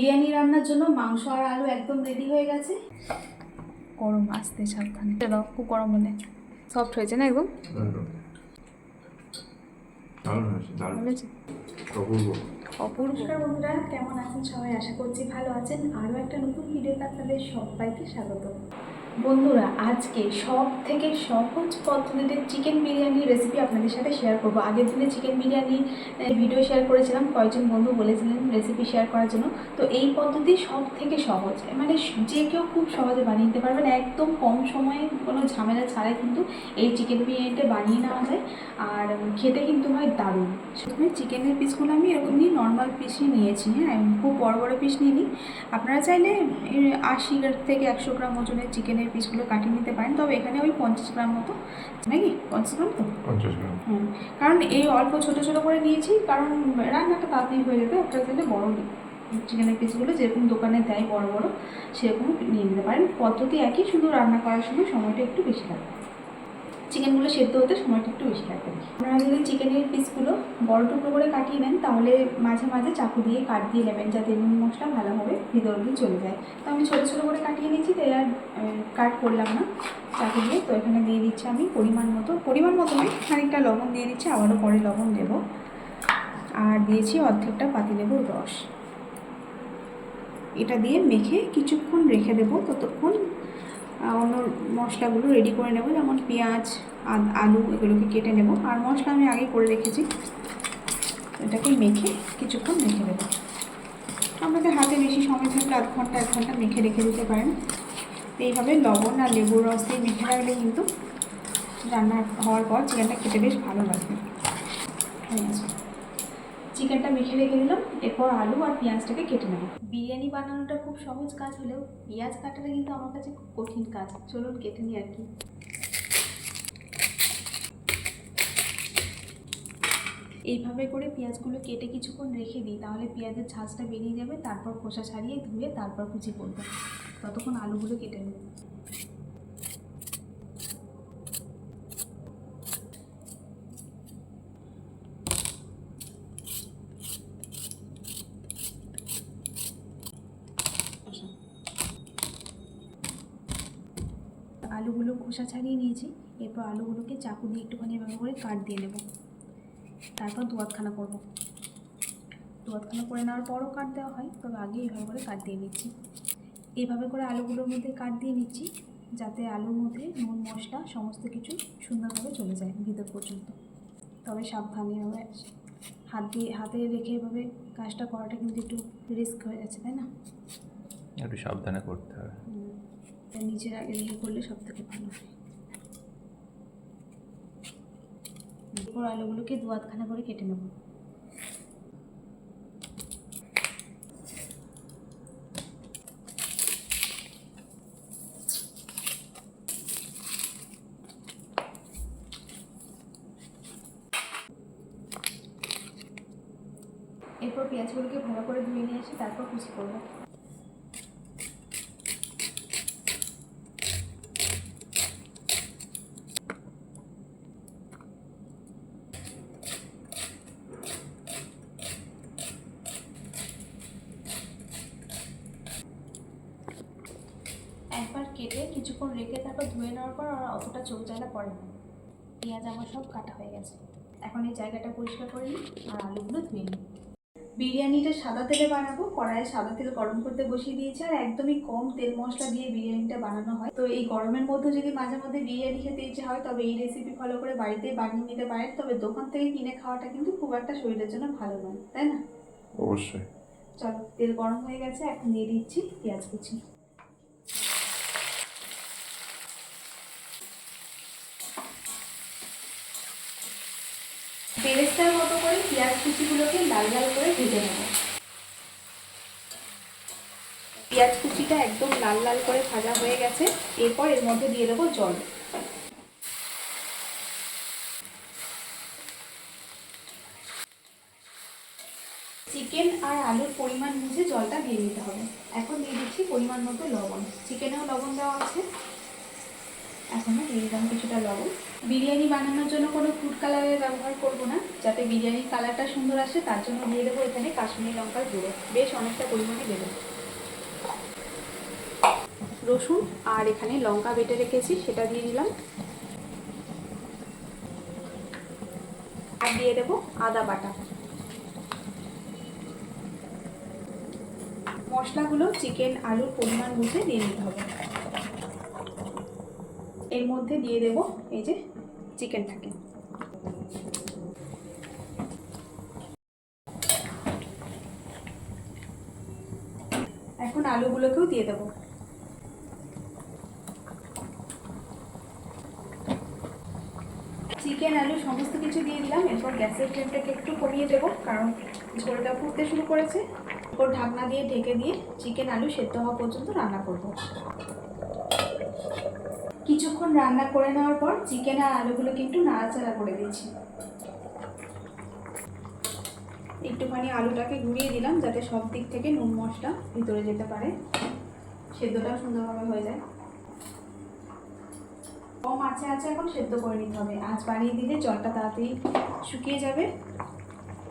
বিরিয়ানি রান্নার জন্য মাংস আর আলু একদম রেডি হয়ে গেছে। গরম আসতে সাবধানে। চলো খুব গরম হলে। সফট হয়েছে না একদম। অপূর্ব। বন্ধুরা কেমন আছেন সবাই? আশা করছি ভালো আছেন। আরও একটা নতুন ভিডিওতে আপনাদের সবাইকে স্বাগত। বন্ধুরা, আজকে সব থেকে সহজ পদ্ধতিতে চিকেন বিরিয়ানি রেসিপি আপনাদের সাথে শেয়ার করব। আগের দিনে চিকেন বিরিয়ানি ভিডিও শেয়ার করেছিলাম, কয়েকজন বন্ধু বলেছিলেন রেসিপি শেয়ার করার জন্য। তো এই পদ্ধতি সব থেকে সহজ মানে যে কেউ খুব সহজে বানিয়ে নিতে পারবেন একদম কম সময়ে কোনো ঝামেলা ছাড়াই কিন্তু এই চিকেন বিরিয়ানিটা বানিয়ে নেওয়া যায়। আর খেতে কিন্তু হয় দারুণ। প্রথমে চিকেনের পিসগুলো আমি এরকম নিয়ে নর্মাল পিসই নিয়েছি হ্যাঁ খুব বড় বড় পিস নিয়ে নিই আপনারা চাইলে আশি থেকে একশো গ্রাম ওজনের চিকেনের পিসগুলো কাটিয়ে নিতে পারেন। তবে এখানে ওই পঞ্চাশ গ্রাম মতো নাকি? পঞ্চাশ গ্রাম তো? পঞ্চাশ গ্রাম। হুম কারণ এই অল্প ছোট ছোট করে নিয়েছি কারণ রান্নাটা তাড়াতাড়ি হয়ে যাবে একটা চাইলে বড় চিকেনের পিসগুলো যেরকম দোকানে দেয় বড় বড় সেরকম নিয়ে নিতে পারেন। পদ্ধতি একই শুধু রান্না করার সময় সময়টা একটু বেশি লাগবে। চিকেনগুলো সেদ্ধ হতে সময়টা একটু বেশি লাগবে আপনারা যদি চিকেনের পিসগুলো বড় টুকরো করে কাটিয়ে নেন, তাহলে মাঝে মাঝে চাকু দিয়ে কাট দিয়ে নেবেন যাতে নুন মশলা ভালোভাবে ভিতর দিয়ে চলে যায়। তো আমি ছোটো ছোটো করে কাটিয়ে নিয়েছি তাই আর কাট করলাম না চাকু দিয়ে। তো এখানে দিয়ে দিচ্ছি আমি পরিমাণ মতো পরিমাণ মতো নয়, খানিকটা লবণ দিয়ে দিচ্ছি, আবারও পরে লবণ দেবো। আর দিয়েছি অর্ধেকটা পাতি পাতিলেবুর রস। এটা দিয়ে মেখে কিছুক্ষণ রেখে দেবো, ততক্ষণ অন্য মশলাগুলো রেডি করে নেব, যেমন পেঁয়াজ আলু, এগুলোকে কেটে নেব। আর মশলা আমি আগেই করে রেখেছি। এটাকে মেখে কিছুক্ষণ মেখে দেবো আপনাদের হাতে বেশি সময় থাকলে আধ ঘণ্টা, এক ঘণ্টা মেখে রেখে দিতে পারেন। এইভাবে লবণ আর লেবুর রস দিয়ে মেখে রাখলে কিন্তু রান্না হওয়ার পর চিকেনটা খেতে বেশ ভালো লাগবে হয়ে গেছে। চিকেনটা মেখে রেখে দিলাম, এরপর আলু আর পেঁয়াজটাকে কেটে নেব। বিরিয়ানি বানানোটা খুব সহজ কাজ হলেও পেঁয়াজ কাটাটা কিন্তু আমার কাছে খুব কঠিন কাজ। চলুন কেটে নিই আর কি। এইভাবে করে পেঁয়াজগুলো কেটে কিছুক্ষণ রেখে দিই, তাহলে পেঁয়াজের ঝাঁজটা বেরিয়ে যাবে, তারপর খোসা ছাড়িয়ে ধুয়ে তারপর কুচি করব। ততক্ষণ আলুগুলো কেটে নেব আলুগুলো খোসা ছাড়িয়ে নিয়েছি। এরপর আলুগুলোকে চাকু দিয়ে একটুখানি এভাবে করে কাট দিয়ে নেব। তারপর দুয়াতখানা করব। দুয়াতখানা করে নেওয়ার পরও কাট দেওয়া হয় তবে আগে এভাবে করে কাট দিয়ে নিচ্ছি। এভাবে করে আলুগুলোর মধ্যে কাট দিয়ে নিচ্ছি যাতে আলুর মধ্যে নুন মশলা সমস্ত কিছু সুন্দরভাবে চলে যায় ভিতর পর্যন্ত। তবে সাবধানে এভাবে হাত দিয়ে হাতে রেখে এভাবে কাজটা করাটা কিন্তু একটু রিস্ক হয়ে যাচ্ছে তাই না? একটু সাবধানে করতে হবে। নিচের আগে রেখে করলে সব থেকে ভালো হয়। এরপর আলুগুলোকে দু আধখানা করে কেটে নেব। এরপর পেঁয়াজগুলোকে ভালো করে ধুয়ে নিয়ে আসি তারপর কুচি করব একবার কেটে কিছুক্ষণ রেখে তারপর ধুয়ে নেওয়ার পর আর অতটা চোখ জ্বালা পড়ে না পেঁয়াজ আমার সব কাটা হয়ে গেছে। এখন এই জায়গাটা পরিষ্কার করে নিই আর আলুগুলো ধুয়ে নিই। বিরিয়ানিটা সাদা তেলে বানাবো কড়াইয়ে সাদা তেল গরম করতে বসিয়ে দিয়েছি আর একদমই কম তেল মশলা দিয়ে বিরিয়ানিটা বানানো হয়। তো এই গরমের মধ্যে যদি মাঝে মধ্যে বিরিয়ানি খেতে ইচ্ছে হয় তবে এই রেসিপি ফলো করে বাড়িতে বানিয়ে নিতে পারেন। তবে দোকান থেকে কিনে খাওয়াটা কিন্তু খুব একটা শরীরের জন্য ভালো নয় তাই না? অবশ্যই। চলো তেল গরম হয়ে গেছে এখন দিয়ে দিচ্ছি পেঁয়াজ কুচি। বেরেস্তার মতো করে পেঁয়াজ কুচিগুলোকে লাল লাল করে ভেজে নেব। পেঁয়াজ কুচিটা একদম লাল লাল করে ভাজা হয়ে গেছে, এরপর এর মধ্যে দিয়ে দেবো জল। চিকেন আর আলুর পরিমাণ বুঝে জলটা দিয়ে নিতে হবে। এখন দিয়ে দিচ্ছি পরিমাণ মতো লবণ। চিকেনেও লবণ দেওয়া আছে। এখনও দিয়ে দিলাম কিছুটা লবণ। বিরিয়ানি বানানোর জন্য কোনো ফুড কালারের ব্যবহার করব না। যাতে বিরিয়ানির কালারটা সুন্দর আসে, তার জন্য দিয়ে দেবো এখানে কাশ্মীরি লঙ্কার গুঁড়ো। বেশ অনেকটা পরিমাণে দেবো। রসুন আর এখানে লঙ্কা বেটে রেখেছি, সেটা দিয়ে দিলাম। আর দিয়ে দেবো আদা বাটা। মশলাগুলো চিকেন, আলুর পরিমাণ বুঝে দিয়ে নিতে হবে। এর মধ্যে দিয়ে দেব এই যে চিকেনটাকে এখন আলুগুলোকেও দিয়ে দেবো। চিকেন, আলু সমস্ত কিছু দিয়ে দিলাম। এরপর গ্যাসের ফ্লেমটাকে একটু কমিয়ে দেবো, কারণ ঝোলটা ফুটতে শুরু করেছে। ওর ঢাকনা দিয়ে ঢেকে দিয়ে চিকেন, আলু সেদ্ধ হওয়া পর্যন্ত রান্না করব। কিছুক্ষণ রান্না করে নেওয়ার পর চিকেন আর আলুগুলোকে একটু নাড়াচাড়া করে দিয়েছি। একটুখানি আলুটাকে ঘুরিয়ে দিলাম যাতে সব দিক থেকে নুন মশলা ভিতরে যেতে পারে। সেদ্ধটাও সুন্দরভাবে হয়ে যায়। কম আছে আছে এখন সেদ্ধ করে নিতে হবে। আজ বানিয়ে দিলে জলটা তাড়াতাড়ি শুকিয়ে যাবে।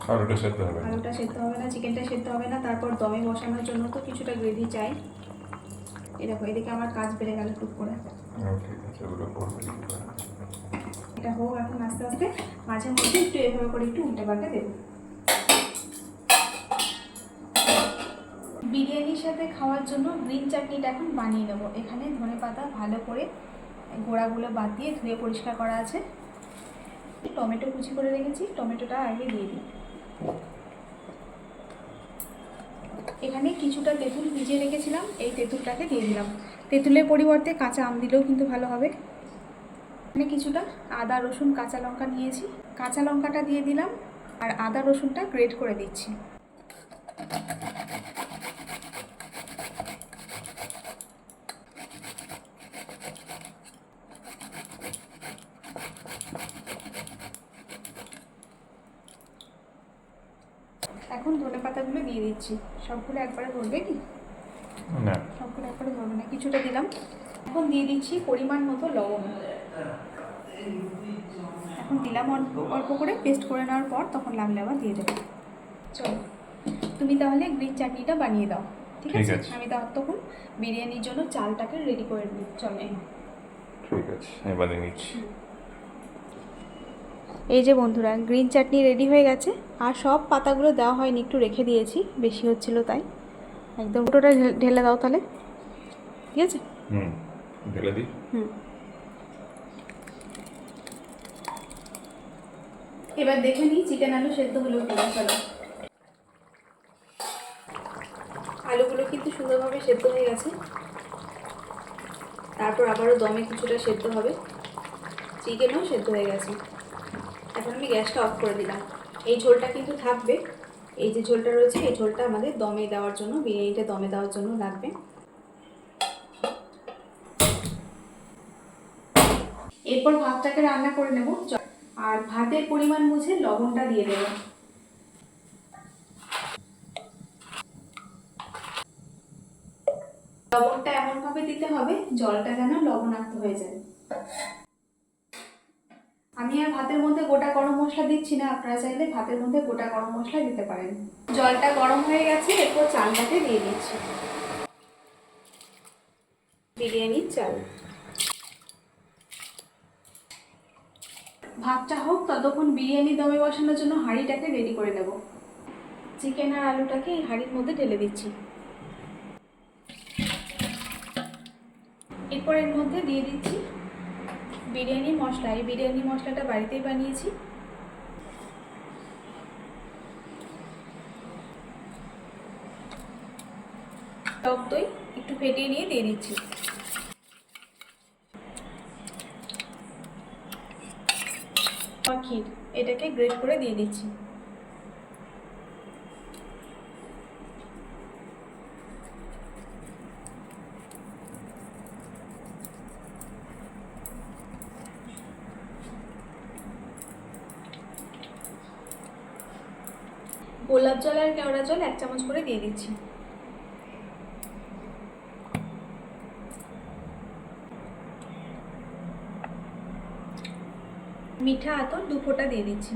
আর ওটা সেদ্ধ হবে আলুটা সেদ্ধ হবে না চিকেনটা সেদ্ধ হবে না তারপর দমে বসানোর জন্য তো কিছুটা গ্রেভি চাই। এরকম এদিকে আমার কাজ বেড়ে গেল টুক করে। এটা হোক এখন আস্তে আস্তে, মাঝে মধ্যে একটু এভাবে করে একটু উল্টে পাল্টে দেবো। বিরিয়ানির সাথে খাওয়ার জন্য গ্রিন চাটনিটা এখন বানিয়ে নেব। এখানে ধনে পাতা ভালো করে গোড়াগুলো বাদ দিয়ে ধুয়ে পরিষ্কার করা আছে। টমেটো কুচি করে রেখেছি, টমেটোটা আগে দিয়ে দিই। এখানে কিছুটা তেঁতুল ভিজিয়ে রেখেছিলাম, এই তেঁতুলটাকে দিয়ে দিলাম। তেঁতুলের পরিবর্তে কাঁচা আম দিলেও কিন্তু ভালো হবে। এখানে কিছুটা আদা, রসুন, কাঁচা লঙ্কা নিয়েছি। কাঁচা লঙ্কাটা দিয়ে দিলাম আর আদা, রসুনটা গ্রেট করে দিচ্ছি। এখন ধনে পাতাগুলো দিয়ে দিচ্ছি। সবগুলো একবারে ধরবে কি না একবারে ধরবে না কিছুটা দিলাম। এখন দিয়ে দিচ্ছি পরিমাণ মতো লবণ। এখন দিলাম অল্প অল্প করে পেস্ট করে নেওয়ার পর তখন লাগলে আবার দিয়ে দেবো। চলো তুমি তাহলে গ্রিন চাটনিটা বানিয়ে দাও ঠিক আছে। আমি তখন বিরিয়ানির জন্য চালটাকে রেডি করে নিই চলো। ঠিক আছে আমি বানিয়ে নিচ্ছি এই যে বন্ধুরা গ্রিন চাটনি রেডি হয়ে গেছে আর সব পাতাগুলো দেওয়া হয়নি একটু রেখে দিয়েছি বেশি হচ্ছিল তাই। একদম পুরোটা ঢেলে- ঢেলে দাও তাহলে। ঠিক আছে? হুম ঢেলে দিই। হুম। এবার দেখে নিই চিকেন আলু সেদ্ধ হলো কিনা চলো। আলুগুলো কিন্তু সুন্দরভাবে সেদ্ধ হয়ে গেছে। তারপর আবারও দমে কিছুটা সেদ্ধ হবে। চিকেনও সেদ্ধ হয়ে গেছে। এখন আমি গ্যাসটা অফ করে দিলাম। এই ঝোলটা কিন্তু থাকবে। এই যে ঝোলটা রয়েছে এই ঝোলটা আমাদের দমে দেওয়ার জন্য বিরিয়ানিটা দমে দেওয়ার জন্য লাগবে। এরপর ভাতটাকে রান্না করে নেব। আর ভাতের পরিমাণ বুঝে লবণটা দিয়ে দেব। লবণটা এমনভাবে দিতে হবে, জলটা যেন লবণাক্ত হয়ে যায়। আমি আর ভাতের মধ্যে গোটা গরম মশলা দিচ্ছি না, আপনারা চাইলে ভাতের মধ্যে গোটা গরম মশলা দিতে পারেন। জলটা গরম হয়ে গেছে, এরপর চালটাকে দিয়ে দিচ্ছি। বিরিয়ানির চাল। ভাতটা হোক, ততক্ষণ বিরিয়ানি দমে বসানোর জন্য হাঁড়িটাকে রেডি করে নেব। চিকেন আর আলুটাকে এই হাঁড়ির মধ্যে ঢেলে দিচ্ছি। এরপর এর মধ্যে দিয়ে দিচ্ছি বিরিয়ানি মশলা। এই বিরিয়ানি মশলাটা বাড়িতেই বানিয়েছি। টক দই একটু ফেটিয়ে নিয়ে দিয়ে দিচ্ছি আর ক্ষীর, এটাকে গ্রেট করে দিয়ে দিচ্ছি। গোলাপ জল আর কেওড়া জল এক চামচ করে দিয়ে দিচ্ছি। মিঠা আতর দু ফোঁটা দিয়ে দিচ্ছি।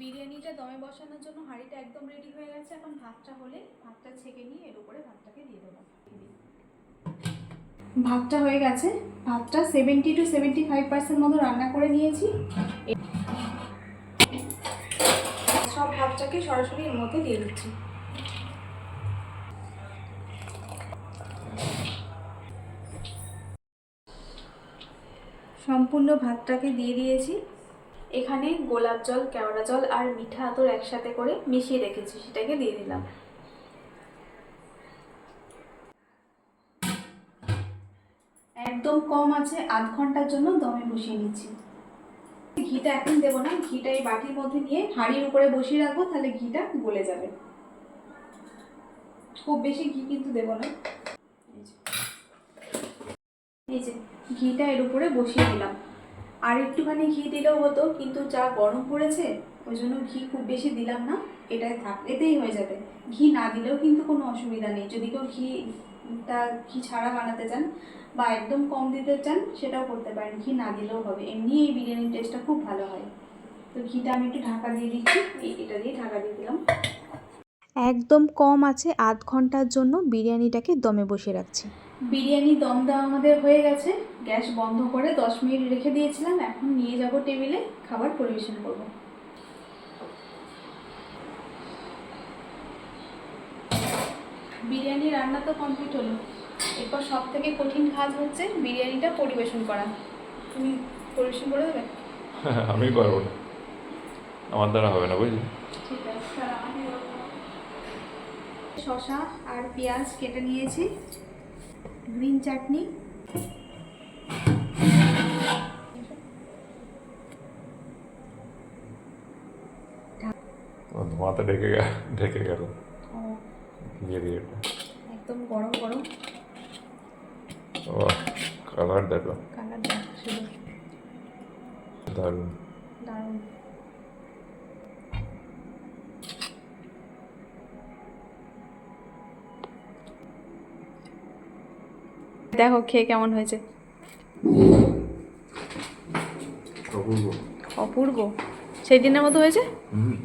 বিরিয়ানিটা দমে বসানোর জন্য হাঁড়িটা একদম রেডি হয়ে গেছে। এখন ভাতটা হলে ভাতটা ছেঁকে নিয়ে এর উপরে ভাতটাকে দিয়ে দেবো। ভাতটা হয়ে গেছে। ভাতটা seventy two seventy five percent মতো রান্না করে নিয়েছি। সব ভাতটাকে সরাসরি এর মধ্যে দিয়ে দিচ্ছি। সম্পূর্ণ ভাতটাকে দিয়ে দিয়েছি। এখানে গোলাপ জল, কেওড়া জল আর মিঠা আতর একসাথে করে মিশিয়ে রেখেছি, সেটাকে দিয়ে দিলাম। একদম কম আছে, আধ ঘণ্টার জন্য দমে বসিয়ে নিচ্ছি। ঘিটা এখন দেবো না, ঘিটা এই বাটির মধ্যে নিয়ে হাঁড়ির উপরে বসিয়ে রাখব, তাহলে ঘিটা গলে যাবে। খুব বেশি ঘি কিন্তু দেবো না। এই যে। ঘিটা এর উপরে বসিয়ে দিলাম। আর একটুখানি ঘি দিলেও হতো, কিন্তু যা গরম পড়েছে, ওই জন্য ঘি খুব বেশি দিলাম না, এটাই থাক, এতেই হয়ে যাবে। ঘি না দিলেও কিন্তু কোনো অসুবিধা নেই। যদি কেউ ঘিটা, ঘি ছাড়া বানাতে চান বা একদম কম দিতে চান, সেটাও করতে পারেন। ঘি না দিলেও হবে। এমনি এই বিরিয়ানির টেস্টটা খুব ভালো হয়। তো ঘিটা আমি একটু ঢাকা দিয়ে দিচ্ছি। এটা দিয়ে ঢাকা দিয়ে দিলাম। একদম কম আছে, আধ ঘণ্টার জন্য বিরিয়ানিটাকে দমে বসিয়ে রাখছি। বিরিয়ানি দম দেওয়া আমাদের হয়ে গেছে। গ্যাস বন্ধ করে দশ মিনিট রেখে দিয়েছিলাম। এখন নিয়ে যাব টেবিলে খাবার পরিবেশন করব। বিরিয়ানি রান্না তো কমপ্লিট হলো। এরপর সব থেকে কঠিন কাজ হচ্ছে বিরিয়ানিটা পরিবেশন করা। তুমি পরিবেশন করে দেবে? আমি পারব না। আমার দ্বারা হবে না বুঝলি? ঠিক আছে। শসা আর পেঁয়াজ কেটে নিয়েছি। গ্রিন চাটনি। ধোঁয়াতে ঢেকে গেল ঢেকে গেল। দিয়ে দিয়ে একদম গরম গরম। ও কালার দেখো কালার দেখ দারুণ। দারুণ। দেখো খেয়ে কেমন হয়েছে? অপূর্ব। সেই দিনের মতো হয়েছে?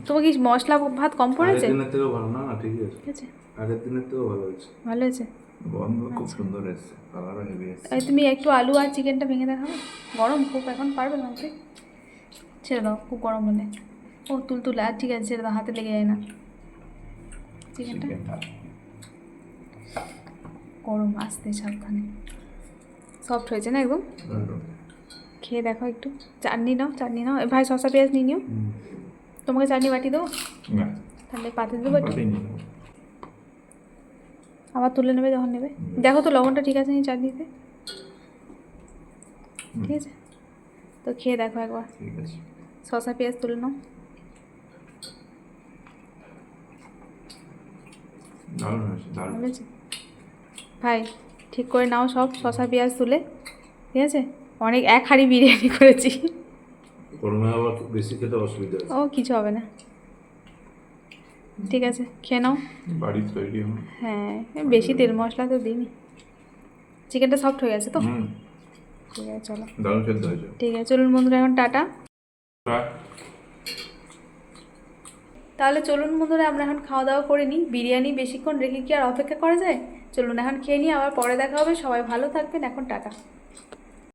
তোমার কি মশলা ভাত কম পড়েছে? দিনের থেকেও ভালো না? না ঠিকই আছে। ঠিক আছে। আগের দিনের থেকেও ভালো হয়েছে। ভালো হয়েছে? গন্ধ খুব সুন্দর এসছে। কালারও হেভি এসছে। তুমি একটু আলু আর চিকেনটা ভেঙে দেখাবে? গরম খুব এখন পারবে ভাঙতে ছেড়ে দাও খুব গরম হলে ও তুল তুলে আর ঠিক আছে ছেড়ে দাও হাতে লেগে যায় না। চিকেনটা। গরম আসতে সাবধানে। সফট হয়েছে না একদম? খেয়ে দেখো একটু। চাটনি নাও চাটনি নাও। ভাই শসা পেঁয়াজ নিয়ে নিও। তোমাকে চাটনি বাটি দেবো? তাহলে পাতে দেবো। আবার তুলে নেবে যখন নেবে। দেখো তো লবণটা ঠিক আছে নি চাটনিতে? ঠিক আছে? তো খেয়ে দেখো একবার। শসা পেঁয়াজ তুলে নাও। ভাই ঠিক করে নাও সব শসা পেঁয়াজ তুলে ঠিক আছে? অনেক এক হাঁড়ি বিরিয়ানি করেছি। বেশি খেতে অসুবিধা ও কিছু হবে না। ঠিক আছে খেয়ে নাও। বাড়ির তৈরি হ্যাঁ বেশি তেল মশলা তো দিইনি। চিকেনটা সফট হয়ে গেছে তো? ঠিক আছে চলো। দারুণ সেদ্ধ হয়েছে। ঠিক আছে চলুন বন্ধুরা এখন টাটা। তাহলে চলুন বন্ধুরা আমরা এখন খাওয়া দাওয়া করে নিই। বিরিয়ানি বেশিক্ষণ রেখে কি আর অপেক্ষা করা যায়? চলুন এখন খেয়ে নিই আবার পরে দেখা হবে। সবাই ভালো থাকবেন এখন টাটা।